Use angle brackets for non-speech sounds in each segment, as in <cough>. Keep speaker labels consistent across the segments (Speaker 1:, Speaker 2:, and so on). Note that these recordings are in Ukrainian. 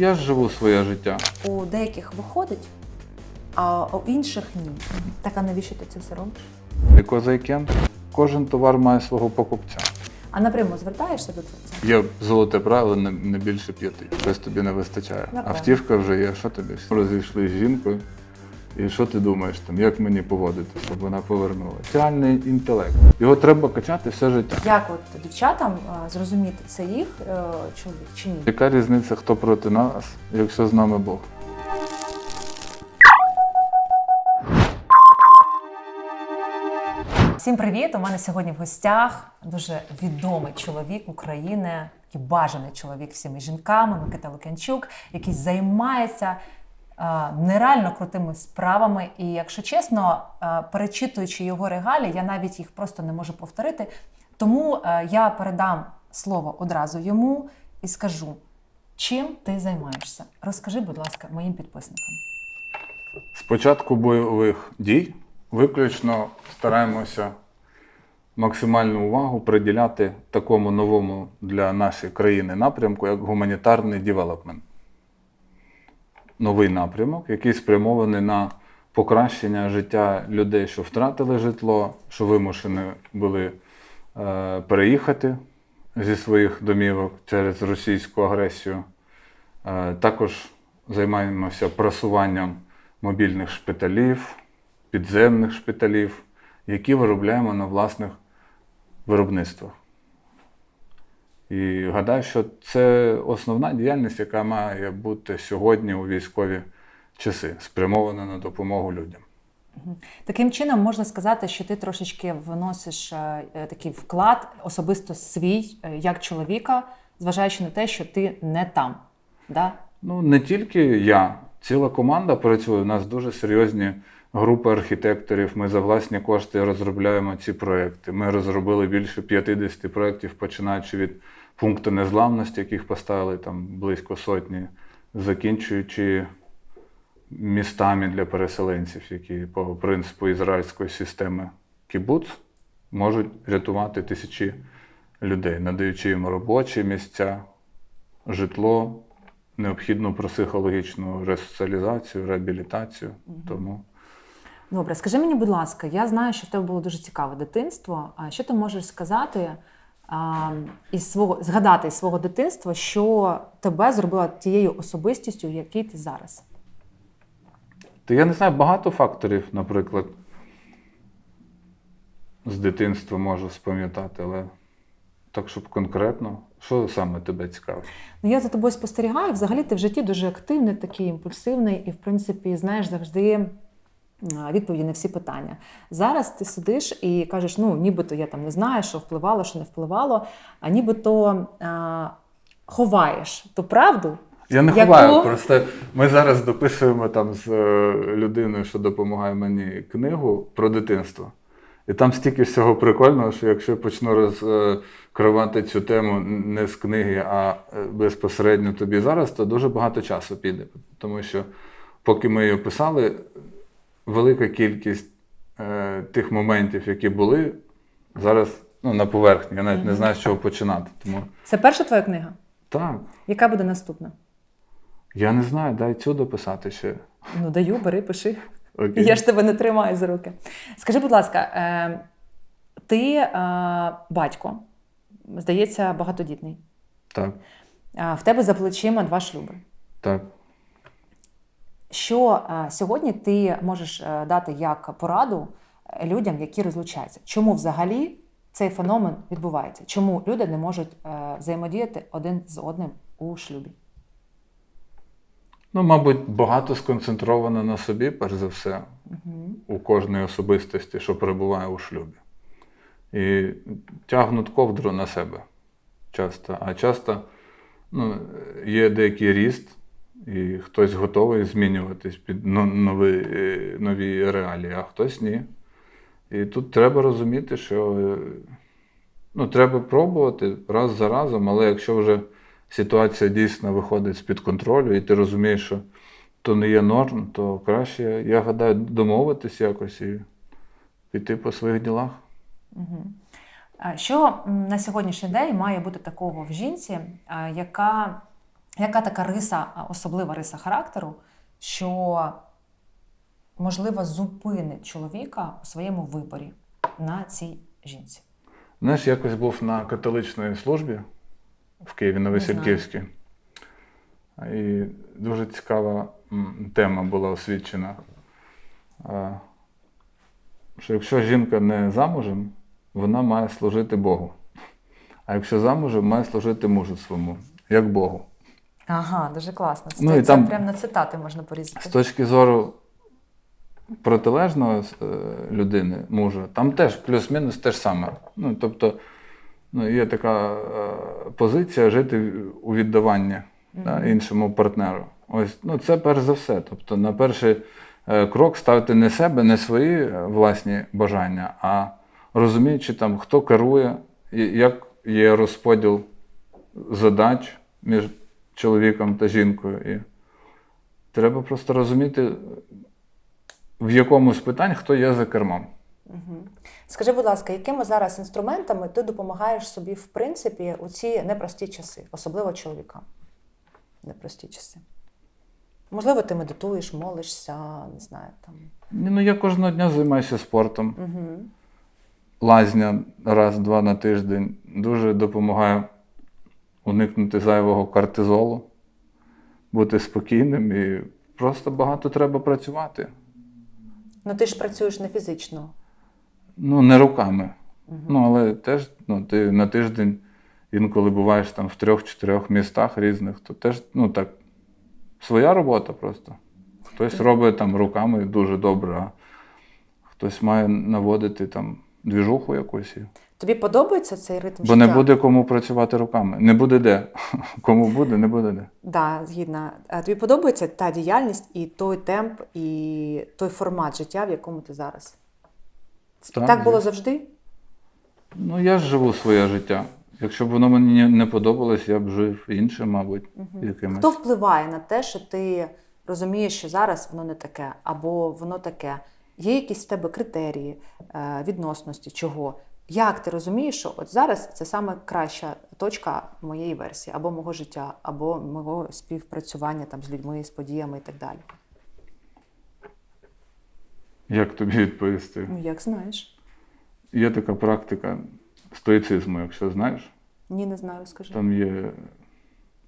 Speaker 1: Я ж живу своє життя.
Speaker 2: У деяких виходить, а у інших ні. Так а навіщо ти це все робиш?
Speaker 1: Because I can. Кожен товар має свого покупця.
Speaker 2: А напряму звертаєшся до творця?
Speaker 1: Є золоте правило не, не більше п'яти. Щось тобі не вистачає.
Speaker 2: Напевно.
Speaker 1: Автівка вже є. Що тобі? Розійшли з жінкою. І що ти думаєш там, як мені поводити, щоб вона повернулася? Реальний інтелект. Його треба качати все життя.
Speaker 2: Як от дівчатам а, зрозуміти, це їх е, чоловік чи ні?
Speaker 1: Яка різниця, хто проти нас, якщо з нами Бог?
Speaker 2: Всім привіт! У мене сьогодні в гостях дуже відомий чоловік України, такий бажаний чоловік всіми жінками, Микита Лукянчук, який займається е, нереально крутими справами. І, якщо чесно, е, перечитуючи його регалії, я навіть їх просто не можу повторити. Тому е, я передам слово одразу йому і скажу, чим ти займаєшся. Розкажи, будь ласка, моїм підписникам.
Speaker 1: З початку бойових дій виключно стараємося максимальну увагу приділяти такому новому для нашої країни напрямку, як гуманітарний девелопмент. Новий напрямок, який спрямований на покращення життя людей, що втратили житло, що вимушені були е, переїхати зі своїх домівок через російську агресію. Е, Також займаємося просуванням мобільних шпиталів, підземних шпиталів, які виробляємо на власних виробництвах. І гадаю, що це основна діяльність, яка має бути сьогодні у військові часи, спрямована на допомогу людям.
Speaker 2: Таким чином можна сказати, що ти трошечки вносиш е, е, такий вклад особисто свій е, як чоловіка, зважаючи на те, що ти не там. Да?
Speaker 1: Ну, не тільки я, ціла команда працює. У нас дуже серйозні групи архітекторів. Ми за власні кошти розробляємо ці проекти. Ми розробили більше 50 проєктів, починаючи від пункту незламності, яких поставили там близько сотні, закінчуючи містами для переселенців, які по принципу ізраїльської системи кібуц можуть рятувати тисячі людей, надаючи їм робочі місця, житло, необхідну психологічну ресоціалізацію, реабілітацію. Тому
Speaker 2: Добре, скажи мені, будь ласка, я знаю, що в тебе було дуже цікаве дитинство. А що ти можеш сказати із свого згадати із свого дитинства, що тебе зробило тією особистістю, який ти зараз?
Speaker 1: то я не знаю багато факторів, наприклад, з дитинства можу спам'ятати, але так, щоб конкретно, що саме тебе цікавить?
Speaker 2: Ну, я за тобою спостерігаю. Взагалі ти в житті дуже активний, такий імпульсивний, і, в принципі, знаєш завжди відповіді на всі питання. Зараз ти сидиш і кажеш, ну, нібито я там не знаю, що впливало, що не впливало, а нібито а, ховаєш ту правду.
Speaker 1: Я не
Speaker 2: Яку?
Speaker 1: ховаю, просто ми зараз дописуємо там з е, людиною, що допомагає мені книгу про дитинство. І там стільки всього прикольного, що якщо я почну розкривати цю тему не з книги, а е, безпосередньо тобі зараз, то дуже багато часу піде. Тому що поки ми її писали, велика кількість е, тих моментів, які були, зараз ну, на поверхні. Я навіть не знаю, з чого починати. Тому
Speaker 2: Це перша твоя книга?
Speaker 1: так,
Speaker 2: Яка буде наступна?
Speaker 1: я не знаю, дай цю дописати ще.
Speaker 2: Ну, даю, бери, пиши.
Speaker 1: Окей.
Speaker 2: Я ж тебе не тримаю за руки. Скажи, будь ласка, е, ти е, батько, здається, багатодітний.
Speaker 1: Так,
Speaker 2: Е, В тебе за плечима два шлюби.
Speaker 1: так.
Speaker 2: Що е, сьогодні ти можеш е, дати як пораду е, людям, які розлучаються? Чому взагалі цей феномен відбувається? Чому люди не можуть взаємодіяти один з одним у шлюбі?
Speaker 1: Ну, мабуть, багато сконцентровано на собі, перш за все, у кожної особистості, що перебуває у шлюбі. І тягнуть ковдру на себе часто. А часто ну, є деякий ріст, і хтось готовий змінюватись під нові, е, нові реалії, а хтось ні. І тут треба розуміти, що е, ну, треба пробувати раз за разом, але якщо вже ситуація дійсно виходить з-під контролю, і ти розумієш, що то не є норм, то краще, я гадаю, домовитись якось і піти по своїх ділах.
Speaker 2: А Що на сьогоднішній день має бути такого в жінці, яка яка така риса, особлива риса характеру, що можливо зупинить чоловіка у своєму виборі на цій жінці?
Speaker 1: Знаєш, якось був на католичній службі в Києві на Васильківській. І дуже цікава тема була освічена. Що якщо жінка не замужем, вона має служити Богу. А якщо замужем, має служити мужу своєму, як Богу.
Speaker 2: Ага, дуже класно. Це,
Speaker 1: Ну, і
Speaker 2: це
Speaker 1: там-
Speaker 2: прямо на цитати можна порізати.
Speaker 1: З точки зору протилежного е, людини, мужа, там теж плюс-мінус те ж саме. Ну, тобто, ну, є така е, позиція жити у віддаванні да, іншому партнеру. Ось, ну, це перш за все. Тобто, на перший е, крок ставити не себе, не свої е, власні бажання, а розуміючи, там, хто керує, і як є розподіл задач між чоловіком та жінкою. І Треба просто розуміти, в якому з питань хто є за кермом.
Speaker 2: Скажи, будь ласка, якими зараз інструментами ти допомагаєш собі, в принципі, у ці непрості часи, особливо чоловікам? Непрості часи. Можливо, ти медитуєш, молишся, не знаю там.
Speaker 1: Ні, Ну, я кожного дня займаюся спортом.
Speaker 2: Угу.
Speaker 1: Лазня раз-два на тиждень дуже допомагає уникнути зайвого кортизолу, бути спокійним і просто багато треба працювати.
Speaker 2: Ну ти ж працюєш не фізично.
Speaker 1: Ну, не руками. Ну, але теж ну, ти на тиждень інколи буваєш там в трьох-чотирьох містах різних, то теж ну, так, своя робота просто. Хтось робить там руками дуже добре, а хтось має наводити там двіжуху якусь.
Speaker 2: Тобі подобається цей ритм
Speaker 1: Бо не буде кому працювати руками. Не буде де. <laughs> Кому буде, не буде де.
Speaker 2: Да, згідна. А тобі подобається та діяльність і той темп, і той формат життя, в якому ти зараз?
Speaker 1: Так,
Speaker 2: так було завжди?
Speaker 1: Ну, я ж живу своє життя. Якщо б воно мені не подобалось, я б жив іншим, мабуть, якимось.
Speaker 2: Хто впливає на те, що ти розумієш, що зараз воно не таке, або воно таке? Є якісь в тебе критерії е, відносності, чого? Як ти розумієш, що от зараз це саме краща точка моєї версії, або мого життя, або мого співпрацювання там з людьми, з подіями і так далі?
Speaker 1: Як тобі відповісти?
Speaker 2: Ну, як знаєш?
Speaker 1: Є така практика стоїцизму, якщо знаєш.
Speaker 2: Ні, не знаю, скажи.
Speaker 1: Там є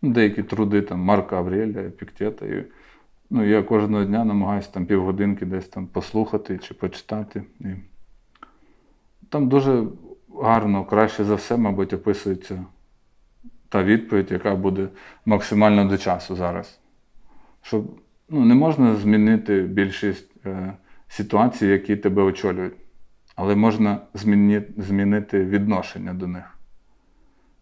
Speaker 1: деякі труди там, Марка Аврелія, Епіктета. І, ну, я кожного дня намагаюся там півгодинки десь там послухати чи почитати. І там дуже гарно, краще за все, мабуть, описується та відповідь, яка буде максимально до часу зараз. Щоб ну, не можна змінити більшість е, ситуацій, які тебе очолюють, але можна зміни, змінити відношення до них.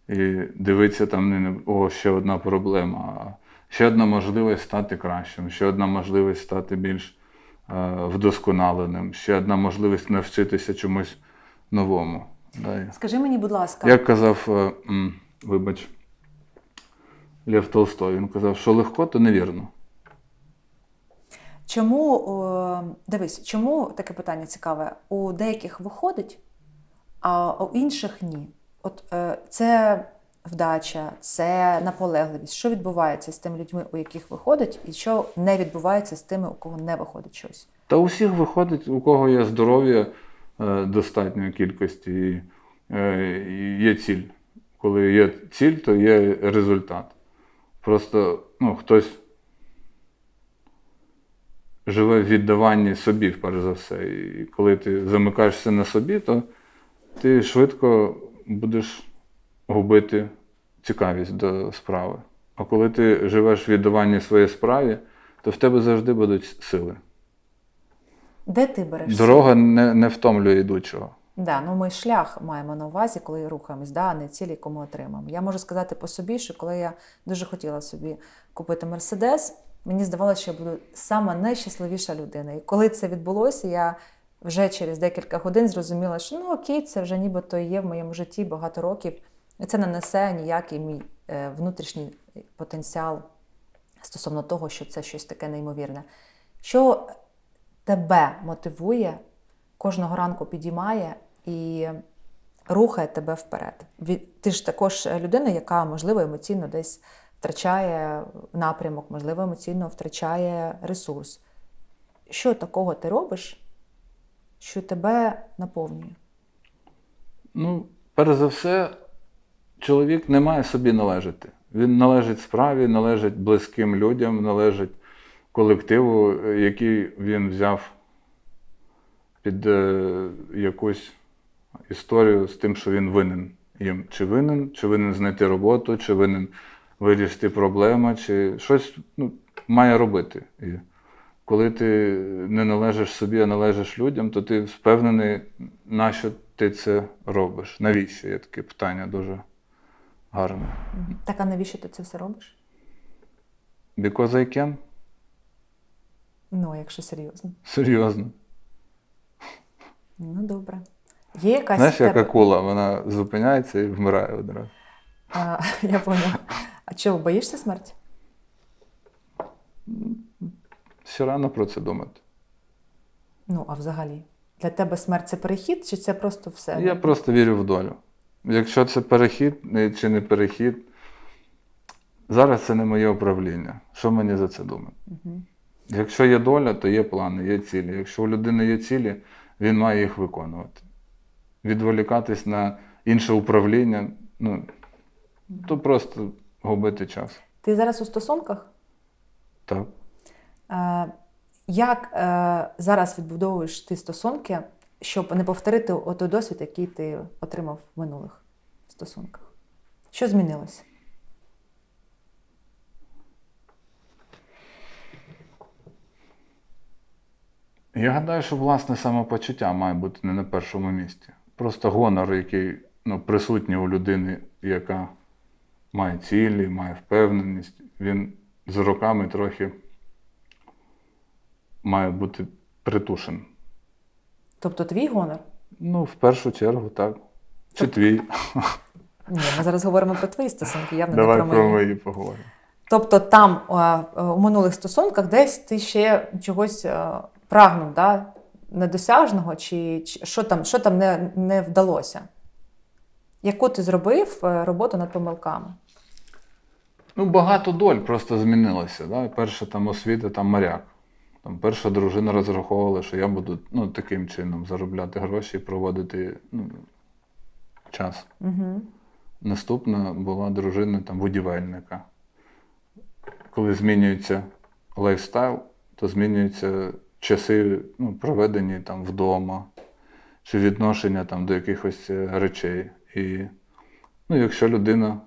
Speaker 1: І дивитися там не о, ще одна проблема, ще одна можливість стати кращим, ще одна можливість стати більш е, вдосконаленим, ще одна можливість навчитися чомусь новому.
Speaker 2: Скажи мені, будь ласка,
Speaker 1: Як казав, е, вибач, Лев Толстой, він казав, що легко, то невірно.
Speaker 2: чому о, дивись, чому таке питання цікаве? У деяких виходить, а у інших ні. От е, це вдача, це наполегливість. Що відбувається з тими людьми, у яких виходить, і що не відбувається з тими, у кого не виходить щось?
Speaker 1: Та у всіх виходить, у кого є здоров'я достатньої кількості, е, є ціль. Коли є ціль, то є результат. Просто ну, хтось живе в віддаванні собі, перш за все. І коли ти замикаєшся на собі, то ти швидко будеш губити цікавість до справи. А коли ти живеш в віддаванні своїй справі, то в тебе завжди будуть сили.
Speaker 2: Де ти береш?
Speaker 1: Дорога не, не втомлює йдучого.
Speaker 2: Да, ну ми шлях маємо на увазі, коли рухаємось, да, а не цілі, яку ми отримаємо. Я можу сказати по собі, що коли я дуже хотіла собі купити Мерседес, мені здавалося, що я буду сама найщасливіша людина. І коли це відбулося, я вже через декілька годин зрозуміла, що ну окей, це вже нібито є в моєму житті багато років, і це не несе ніякий мій е, внутрішній потенціал стосовно того, що це щось таке неймовірне. Що тебе мотивує, кожного ранку підіймає і рухає тебе вперед. Ти ж також людина, яка, можливо, емоційно десь втрачає напрямок, можливо, емоційно втрачає ресурс. Що такого ти робиш, що тебе наповнює?
Speaker 1: Ну, перш за все, чоловік не має собі належати. Він належить справі, належить близьким людям, належить колективу, який він взяв під е, якусь історію з тим, що він винен їм. Чи винен, чи винен знайти роботу, чи винен вирішити проблему, чи щось ну, має робити. І коли ти не належиш собі, а належиш людям, то ти впевнений, на що ти це робиш. Навіщо? Є таке питання дуже гарне.
Speaker 2: Так, а навіщо ти це все робиш?
Speaker 1: Because I can?
Speaker 2: Ну, якщо серйозно.
Speaker 1: Серйозно.
Speaker 2: Ну, добре. Є якась
Speaker 1: Знаєш,
Speaker 2: тебе...
Speaker 1: акула, вона зупиняється і вмирає одразу.
Speaker 2: А, <laughs> я поняла. А чого, боїшся смерті?
Speaker 1: Ще рано про це думати.
Speaker 2: Ну, а взагалі, для тебе смерть це перехід, чи це просто все?
Speaker 1: Я просто вірю в долю. Якщо це перехід чи не перехід, зараз це не моє управління. Що мені за це думати?
Speaker 2: Мгм.
Speaker 1: Якщо є доля, то є плани, є цілі. Якщо у людини є цілі, він має їх виконувати. Відволікатись на інше управління, ну, то просто губити час.
Speaker 2: Ти зараз у стосунках?
Speaker 1: Так.
Speaker 2: Е, як е, зараз відбудовуєш ти стосунки, щоб не повторити той досвід, який ти отримав в минулих стосунках? Що змінилося?
Speaker 1: Я гадаю, що власне самопочуття має бути не на першому місці. Просто гонор, який ну, присутній у людини, яка має цілі, має впевненість, він з роками трохи має бути притушений.
Speaker 2: Тобто твій гонор?
Speaker 1: Ну, в першу чергу, так. Чи твій?
Speaker 2: Ні, ми зараз говоримо про твої стосунки, явно
Speaker 1: Давай
Speaker 2: не про
Speaker 1: про
Speaker 2: мої.
Speaker 1: мої поговоримо.
Speaker 2: Тобто там у минулих стосунках десь ти ще чогось прагнув, да? недосяжного, чи, чи що там, що там не, не вдалося? Яку ти зробив е, роботу над помилками?
Speaker 1: Ну, багато доль просто змінилося. Да? Перша там освіта, там моряк. Там перша дружина розраховувала, що я буду ну, таким чином заробляти гроші і проводити ну, час.
Speaker 2: Угу.
Speaker 1: Наступна була дружина там, будівельника. Коли змінюється лайфстайл, то змінюються часи, ну, проведені там вдома, чи відношення там, до якихось е, речей. І ну, якщо людина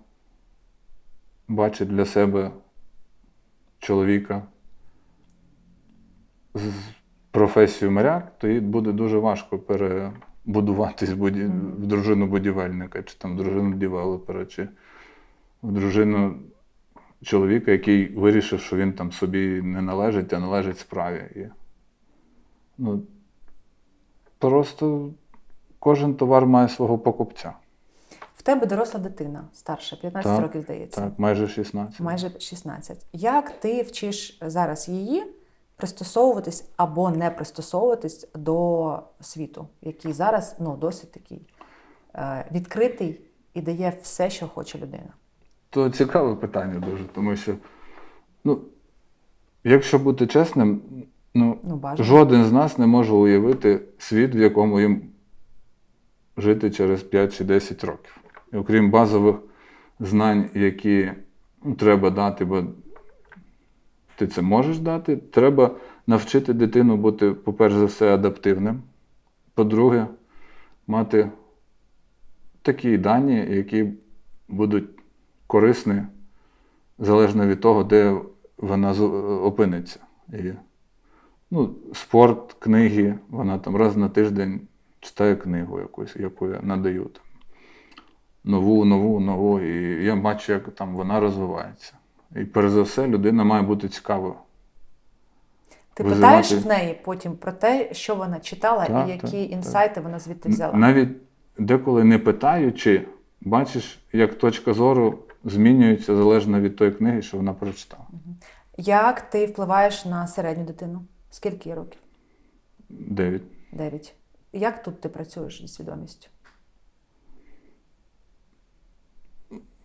Speaker 1: бачить для себе чоловіка з професією моряк, то їй буде дуже важко перебудуватись в дружину будівельника, чи там в дружину девелопера, чи в дружину чоловіка, який вирішив, що він там собі не належить, а належить справі. Ну, просто кожен товар має свого покупця.
Speaker 2: В тебе доросла дитина, старша, 15
Speaker 1: Так,
Speaker 2: років, здається.
Speaker 1: Так, майже 16.
Speaker 2: майже 16. Як ти вчиш зараз її пристосовуватись або не пристосовуватись до світу, який зараз ну, досить такий е, відкритий і дає все, що хоче людина?
Speaker 1: То цікаве питання дуже, тому що, ну, якщо бути чесним, ну,
Speaker 2: Ну, бажано.
Speaker 1: жоден з нас не може уявити світ, в якому їм жити через 5 чи 10 років. І окрім базових знань, які треба дати, бо ти це можеш дати, треба навчити дитину бути, по-перше за все, адаптивним. По-друге, мати такі дані, які будуть корисні залежно від того, де вона опиниться. Ну, спорт, книги, вона там раз на тиждень читає книгу якусь, яку я надаю. Там. Нову, нову, нову. І я бачу, як там вона розвивається. І перш за все, людина має бути цікавою.
Speaker 2: Ти
Speaker 1: Визивати-
Speaker 2: питаєш в неї потім про те, що вона читала
Speaker 1: Так,
Speaker 2: і які
Speaker 1: так,
Speaker 2: інсайти вона звідти взяла.
Speaker 1: Навіть деколи не питаючи, бачиш, як точка зору змінюється залежно від тої книги, що вона прочитала.
Speaker 2: Як ти впливаєш на середню дитину? Скільки років?
Speaker 1: Дев'ять.
Speaker 2: Дев'ять. Як тут ти працюєш зі свідомістю?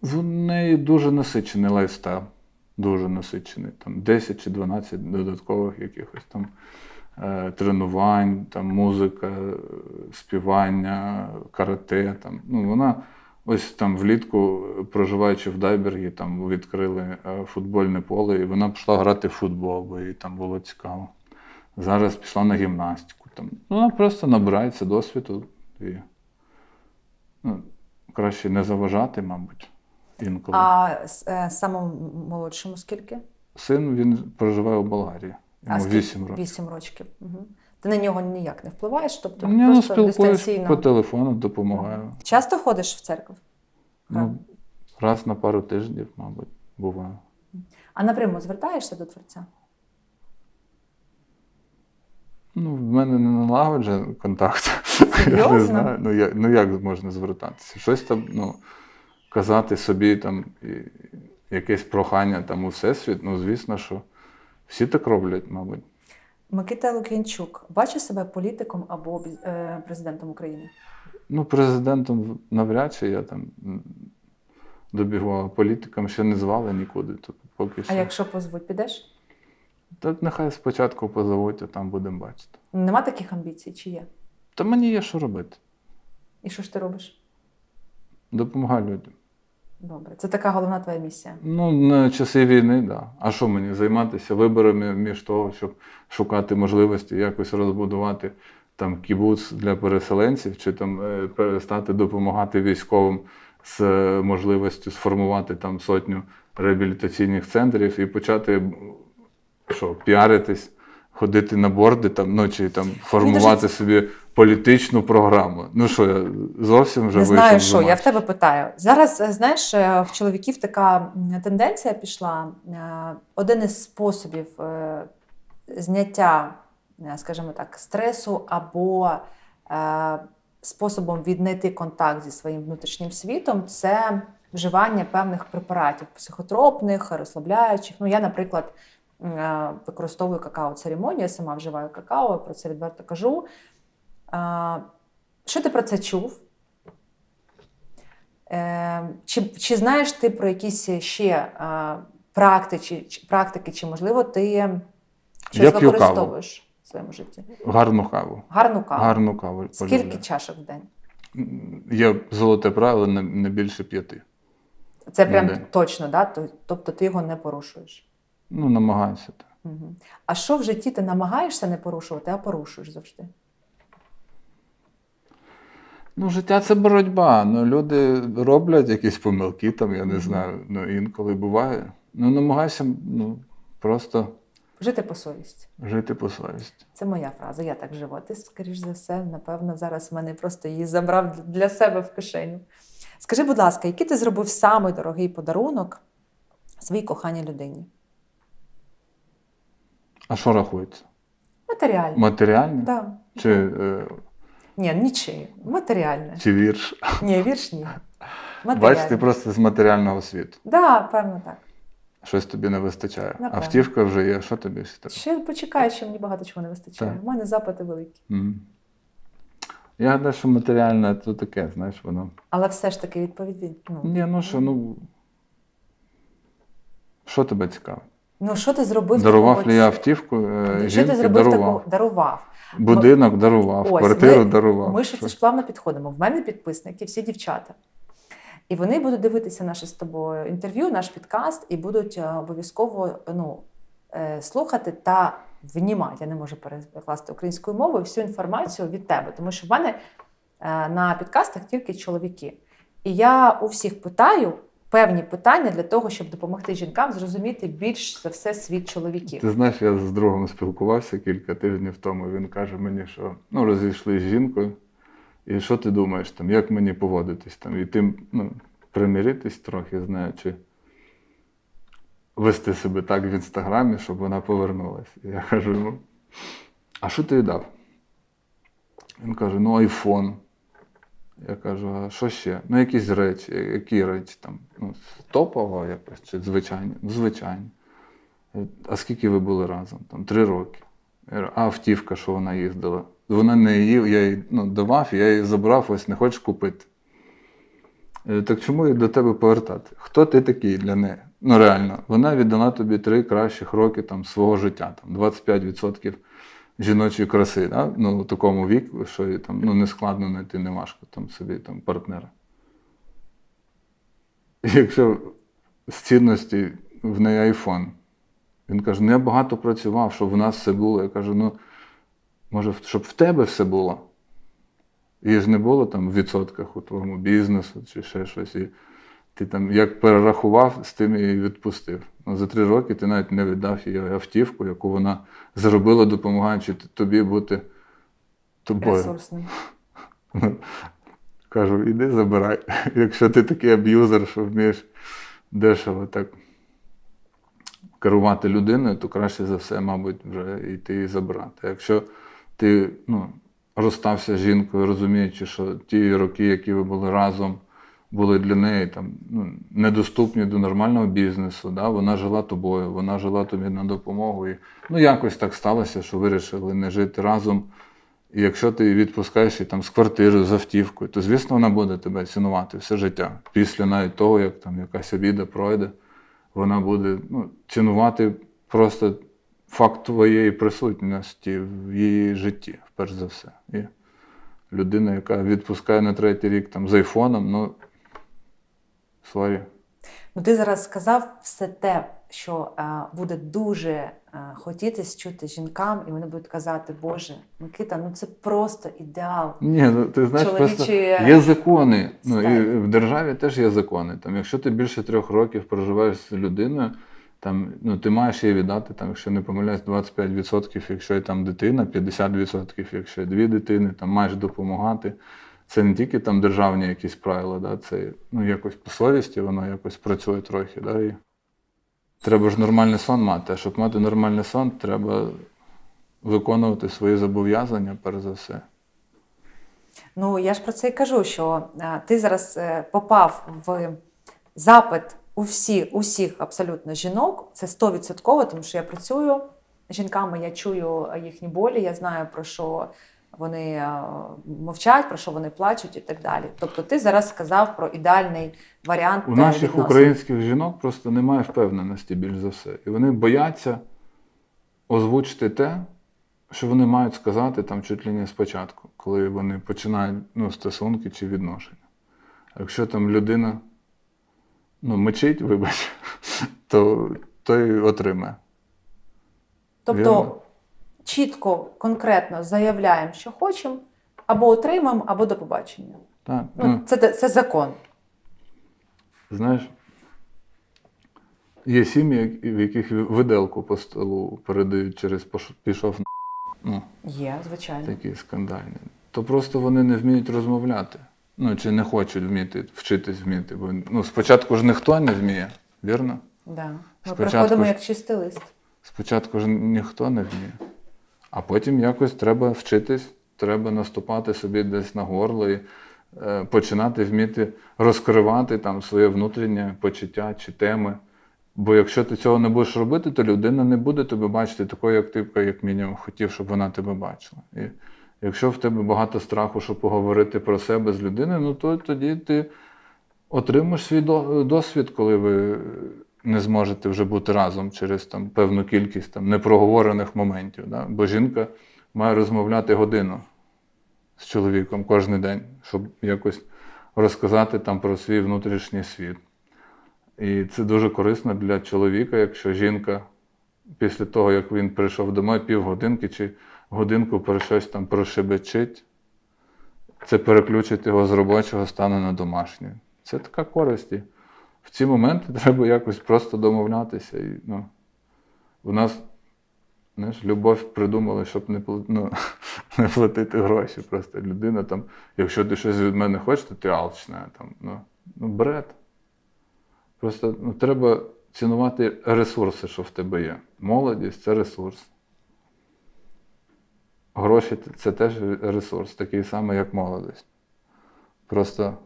Speaker 1: В неї дуже насичений лайфстайл. Дуже насичений. Там 10 чи 12 додаткових якихось там е, тренувань, там музика, е, співання, карате. Там. Ну, вона ось там влітку, проживаючи в Дайбергі, там відкрили е, футбольне поле, і вона пішла грати в футбол, бо їй там було цікаво. Зараз пішла на гімнастику. Там. Ну, вона просто набирається досвіду і ну, краще не заважати, мабуть, інколи.
Speaker 2: А е, самому молодшому скільки?
Speaker 1: Син він проживає у Болгарії. Йому
Speaker 2: скільки?
Speaker 1: 8 років.
Speaker 2: Вісім років. Угу. Ти на нього ніяк не впливаєш, тобто
Speaker 1: ну,
Speaker 2: просто
Speaker 1: спілкуюсь
Speaker 2: дистанційно.
Speaker 1: по телефону, допомагаю.
Speaker 2: Часто ходиш в церкву?
Speaker 1: Ну, раз на пару тижнів, мабуть, буває.
Speaker 2: А напряму звертаєшся до Творця?
Speaker 1: Ну, в мене не налагоджений контакт. <laughs> Я не знаю. Ну, як, ну як можна звертатися? Щось там, ну, казати собі там якесь прохання там у всесвіт, ну, звісно, що всі так роблять, мабуть.
Speaker 2: Микита Лук'янчук бачить себе політиком або е, президентом України?
Speaker 1: Ну, президентом навряд чи я там м, добігла, а політикам ще не звали нікуди. То поки що.
Speaker 2: А якщо позвуть, підеш?
Speaker 1: Та нехай спочатку позовуть, а там будемо бачити.
Speaker 2: Нема таких амбіцій, чи є?
Speaker 1: Та мені є що робити.
Speaker 2: І що ж ти робиш?
Speaker 1: Допомагаю людям.
Speaker 2: Добре, це така головна твоя місія.
Speaker 1: Ну, на часи війни, так. Да. А що мені займатися виборами між того, щоб шукати можливості якось розбудувати там кібуц для переселенців, чи там е, перестати допомагати військовим з е, можливістю сформувати там сотню реабілітаційних центрів і почати що, піаритись, ходити на борди, там, ну, чи там формувати собі політичну програму. Ну що, я зовсім вже
Speaker 2: не знаю, що я в тебе питаю. Зараз е, знаєш, е, в чоловіків така тенденція пішла. Е, Один із способів зняття, скажімо так, стресу або способом віднайти контакт зі своїм внутрішнім світом це вживання певних препаратів психотропних, розслабляючих. Ну, я, наприклад, використовую какао-церемонію, я сама вживаю какао, про це відверто кажу. Що ти про це чув? Е, Чи, чи знаєш ти про якісь ще е, практики, чи, практики, чи можливо ти щось
Speaker 1: Я п'ю каву.
Speaker 2: використовуєш в своєму житті?
Speaker 1: Гарну каву.
Speaker 2: Гарну каву.
Speaker 1: Гарну каву.
Speaker 2: Скільки
Speaker 1: полюбляю.
Speaker 2: чашок в день?
Speaker 1: Є золоте правило не, не більше п'яти.
Speaker 2: Це прям точно, да? Тобто ти його не порушуєш.
Speaker 1: Ну, намагаюся. так.
Speaker 2: Угу. А що в житті ти намагаєшся не порушувати, а порушуєш завжди?
Speaker 1: Ну, життя це боротьба. Ну, люди роблять якісь помилки, там, я не знаю, ну, інколи буває. Ну, намагаюся ну, просто
Speaker 2: Жити по совісті.
Speaker 1: жити по совісті.
Speaker 2: Це моя фраза. Я так живу. А Ти, скоріш за все, напевно, зараз в мене просто її забрав для себе в кишеню. Скажи, будь ласка, який ти зробив самий дорогий подарунок своїй коханій людині?
Speaker 1: А що рахується?
Speaker 2: Матеріальне.
Speaker 1: Матеріальне?
Speaker 2: Да.
Speaker 1: Чи, е,
Speaker 2: Ні, нічиє. Матеріальне.
Speaker 1: чи вірш?
Speaker 2: Ні, вірш ні. <laughs> Матеріальне.
Speaker 1: Бачите, просто з матеріального світу.
Speaker 2: Да, певно так.
Speaker 1: Щось тобі не вистачає.
Speaker 2: Напевно.
Speaker 1: Автівка вже є, що тобі ще треба?
Speaker 2: Ще почекай, що мені багато чого не вистачає.
Speaker 1: Так.
Speaker 2: У мене запити великі.
Speaker 1: Мгм. Я гадаю, що матеріальне це таке, знаєш, воно.
Speaker 2: Але все ж таки відповіді. Ну,
Speaker 1: Ні, ну що, ну. Що тебе цікавить?
Speaker 2: Ну що ти зробив?
Speaker 1: Дарував ли я автівку? е,
Speaker 2: Що ти зробив
Speaker 1: дарував.
Speaker 2: такого? Дарував.
Speaker 1: Будинок дарував,
Speaker 2: Ось,
Speaker 1: квартиру
Speaker 2: ми-
Speaker 1: дарував.
Speaker 2: Ми ж це ж плавно підходимо. В мене підписники, всі дівчата. І вони будуть дивитися наше з тобою інтерв'ю, наш підкаст, і будуть е, обов'язково ну, е, слухати та внімати. Я не можу перекласти українською мовою всю інформацію від тебе, тому що в мене на підкастах тільки чоловіки. І я у всіх питаю певні питання для того, щоб допомогти жінкам зрозуміти більш за все світ чоловіків.
Speaker 1: Ти знаєш, я з другом спілкувався кілька тижнів тому. Він каже мені, що ну, розійшли з жінкою. І що ти думаєш, там, як мені поводитись там? І ти ну, примиритись трохи, знаю, чи вести себе так в інстаграмі, щоб вона повернулася. Я кажу йому, а що ти їй дав? Він каже: ну, айфон. Я кажу, а що ще? Ну, якісь речі, які речі там? Ну, топово якось, чи звичайні? Ну, звичайні. А скільки ви були разом? Там три роки. А автівка, що вона їздила? Вона не її, я їй ну, давав, я її забрав, ось не хочеш купити. Так чому її до тебе повертати? Хто ти такий для неї? Ну реально, вона віддала тобі три кращих роки там, свого життя, там 25% жіночої краси, да? ну, у такому віку, що там, ну, не складно знайти, не важко там, собі там, партнера. Якщо з цінності в неї айфон, він каже: ну я багато працював, щоб в нас все було. Я кажу, ну, може, щоб в тебе все було. Її ж не було там в відсотках у твоєму бізнесу чи ще щось. Ти там як перерахував, з тим і відпустив. Ну, за три роки ти навіть не віддав їй автівку, яку вона заробила, допомагаючи тобі бути тобою.
Speaker 2: Ресурсним.
Speaker 1: Кажу, іди забирай. <laughs> Якщо ти такий аб'юзер, що вмієш дешево так керувати людиною, то краще за все, мабуть, вже йти і забирати. Якщо ти ну, розстався з жінкою, розуміючи, що ті роки, які ви були разом, були для неї там, ну, недоступні до нормального бізнесу, да? вона жила тобою, вона жила тобі на допомогу. І, ну, якось так сталося, що вирішили не жити разом. І якщо ти відпускаєш її там з квартири, з автівкою, то звісно вона буде тебе цінувати все життя. Після навіть того, як там якась обіда пройде, вона буде ну, цінувати просто факт твоєї присутності в її житті, перш за все. І людина, яка відпускає на третій рік там з айфоном, ну сорі.
Speaker 2: Ну, ти зараз сказав все те, що е, буде дуже е, хотітись чути жінкам, і вони будуть казати, Боже, Микита, ну це просто ідеал.
Speaker 1: Ні, ну ти знаєш, просто є закони. Ну, і в державі теж є закони. Там, якщо ти більше трьох років проживаєш з людиною, там, ну, ти маєш їй віддати, там, якщо не помиляюсь, 25%, якщо є там дитина, 50%, якщо є дві дитини, там маєш допомагати. Це не тільки там державні якісь правила, да, це ну, якось по совісті, воно якось працює трохи. Да, і треба ж нормальний сон мати. А щоб мати нормальний сон, треба виконувати свої зобов'язання, перш за все.
Speaker 2: Ну, я ж про це і кажу, що е, ти зараз е, попав в запит у всі, усіх абсолютно жінок. Це 100%, тому що я працюю з жінками, я чую їхні болі, я знаю про що вони е, мовчать, про що вони плачуть і так далі. Тобто, ти зараз сказав про ідеальний варіант
Speaker 1: У наших
Speaker 2: відносин.
Speaker 1: українських жінок просто немає впевненості більш за все. І вони бояться озвучити те, що вони мають сказати там чуть ли не спочатку, коли вони починають ну, стосунки чи відношення. А якщо там людина ну, мечить, вибач, <laughs> то той отримає.
Speaker 2: Тобто
Speaker 1: Вірно.
Speaker 2: Чітко, конкретно заявляємо, що хочемо, або отримаємо, або до побачення.
Speaker 1: Так,
Speaker 2: Ну, це, це закон.
Speaker 1: знаєш, є сім'ї, в яких виделку по столу передають через пішов на. Ну,
Speaker 2: Є, звичайно.
Speaker 1: такі скандальні. То просто вони не вміють розмовляти. Ну, чи не хочуть вміти, вчитись вміти. Бо ну, спочатку ж ніхто не вміє, вірно?
Speaker 2: Да. Ми
Speaker 1: Спочатку
Speaker 2: приходимо
Speaker 1: ж-
Speaker 2: як чистий лист.
Speaker 1: Спочатку ж ніхто не вміє. А потім якось треба вчитись, треба наступати собі десь на горло і е, починати вміти розкривати там своє внутрішнє почуття чи теми. Бо якщо ти цього не будеш робити, то людина не буде тебе бачити такою, як ти, як мінімум, хотів, щоб вона тебе бачила. І якщо в тебе багато страху, щоб поговорити про себе з людиною, ну то тоді ти отримаєш свій досвід, коли ви не зможете вже бути разом через там, певну кількість там, непроговорених моментів. Да? Бо жінка має розмовляти годину з чоловіком кожен день, щоб якось розказати там про свій внутрішній світ. І це дуже корисно для чоловіка, якщо жінка після того, як він прийшов домой, півгодинки чи годинку про щось там прошебечить, це переключить його з робочого стану на домашній. Це така користь. В ці моменти треба якось просто домовлятися. І, ну, у нас знаєш, любов придумали, щоб не, ну, <laughs> не платити гроші. Просто людина там, якщо ти щось від мене хочеш, то ти алчна. Там, ну, ну, бред. Просто ну, треба цінувати ресурси, що в тебе є. Молодість це ресурс. Гроші це теж ресурс, такий самий, як молодість. Просто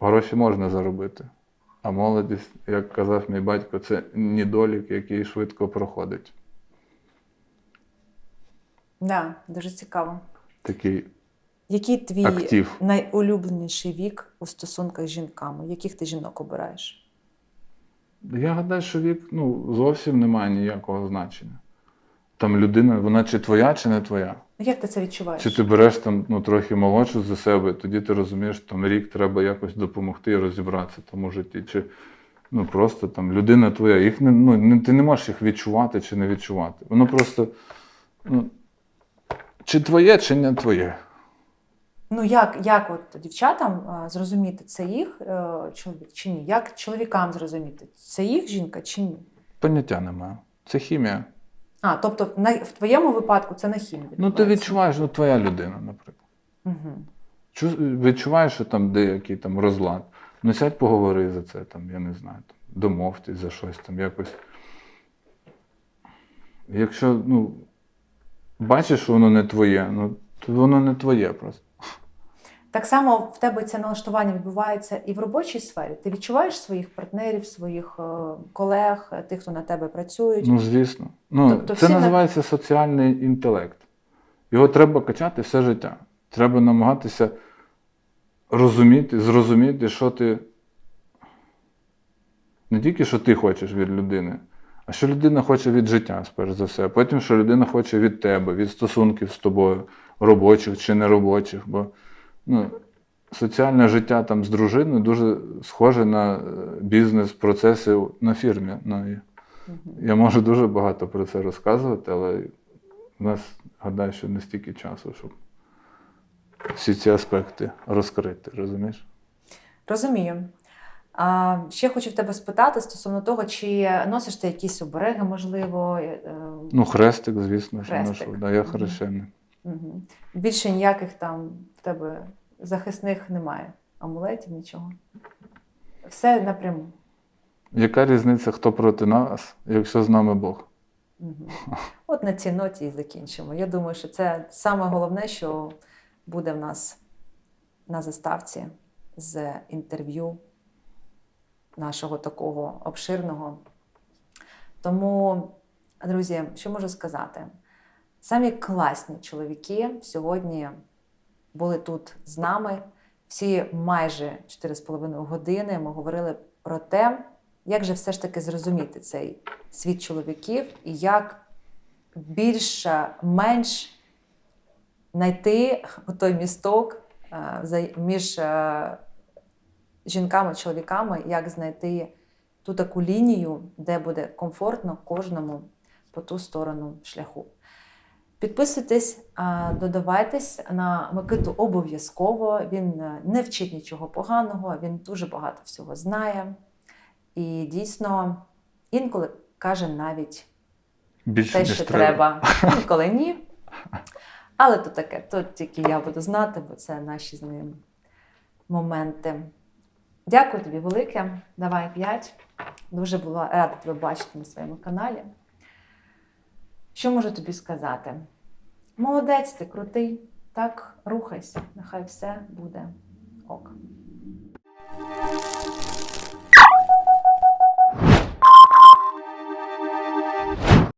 Speaker 1: гроші можна заробити. А молодість, як казав мій батько, це недолік, який швидко проходить.
Speaker 2: Да, дуже цікаво.
Speaker 1: Такий
Speaker 2: Який твій
Speaker 1: Актив.
Speaker 2: найулюбленіший вік у стосунках з жінками? Яких ти жінок обираєш?
Speaker 1: Я гадаю, що вік ну, зовсім не має ніякого значення. Там людина, вона чи твоя, чи не твоя.
Speaker 2: Ну, Як ти це відчуваєш?
Speaker 1: Чи ти береш там ну, трохи молодшу за себе, тоді ти розумієш, що там рік треба якось допомогти і розібратися в тому житті. Чи ну, просто там людина твоя, їх не, ну, не, ти не можеш їх відчувати чи не відчувати. Воно просто ну, чи твоє, чи не твоє.
Speaker 2: Ну як, як от дівчатам зрозуміти, це їх е, чоловік чи ні? Як чоловікам зрозуміти, це їх жінка чи ні?
Speaker 1: Поняття немає. Це хімія.
Speaker 2: А, тобто на, в твоєму випадку це на хім
Speaker 1: Ну, ти відчуваєш, ну, твоя людина, наприклад.
Speaker 2: Угу.
Speaker 1: Чу- відчуваєш, що там деякий там розлад. Ну сядь поговори за це, там, я не знаю, там, домовтесь за щось там якось. Якщо ну, бачиш, що воно не твоє, ну то воно не твоє просто.
Speaker 2: Так само в тебе це налаштування відбувається і в робочій сфері. Ти відчуваєш своїх партнерів, своїх е, колег, е, тих, хто на тебе працюють.
Speaker 1: Ну, звісно. Ну,
Speaker 2: Тобто
Speaker 1: це
Speaker 2: всі на-
Speaker 1: називається соціальний інтелект. Його треба качати все життя. Треба намагатися розуміти, зрозуміти, що ти. Не тільки що ти хочеш від людини, а що людина хоче від життя, сперш за все. Потім, що людина хоче від тебе, від стосунків з тобою, робочих чи неробочих. Бо ну, соціальне життя там з дружиною дуже схоже на е, бізнес-процеси на фірмі. Ну, і я можу дуже багато про це розказувати, але в нас, гадаю, що не стільки часу, щоб всі ці аспекти розкрити, розумієш?
Speaker 2: Розумію. А, ще хочу в тебе спитати стосовно того, чи носиш ти якісь обереги, можливо. е,
Speaker 1: Ну, хрестик, звісно, що ношу. Да, я хрещений.
Speaker 2: Мгм. Більше ніяких там в тебе захисних немає. Амулетів, нічого. Все напряму.
Speaker 1: Яка різниця, хто проти нас, якщо з нами Бог?
Speaker 2: Мгм. От на цій ноті і закінчимо. Я думаю, що це саме головне, що буде в нас на заставці з інтерв'ю нашого такого обширного. Тому, друзі, що можу сказати? Самі класні чоловіки сьогодні були тут з нами. Всі майже 4,5 години ми говорили про те, як же все ж таки зрозуміти цей світ чоловіків і як більш-менш знайти <laughs> той місток е, між е, жінками чоловіками, як знайти ту таку лінію, де буде комфортно кожному по ту сторону шляху. Підписуйтесь, додавайтесь на Микиту обов'язково. Він е, не вчить нічого поганого, він дуже багато всього знає. І дійсно інколи каже навіть
Speaker 1: Більше,
Speaker 2: те, що треба, <laughs> інколи ні. Але то таке, то тільки я буду знати, бо це наші з ним моменти. Дякую тобі велике. Давай п'ять. Дуже була рада тебе бачити на своєму каналі. Що можу тобі сказати? Молодець, ти крутий. Так, рухайся. Нехай все буде ок.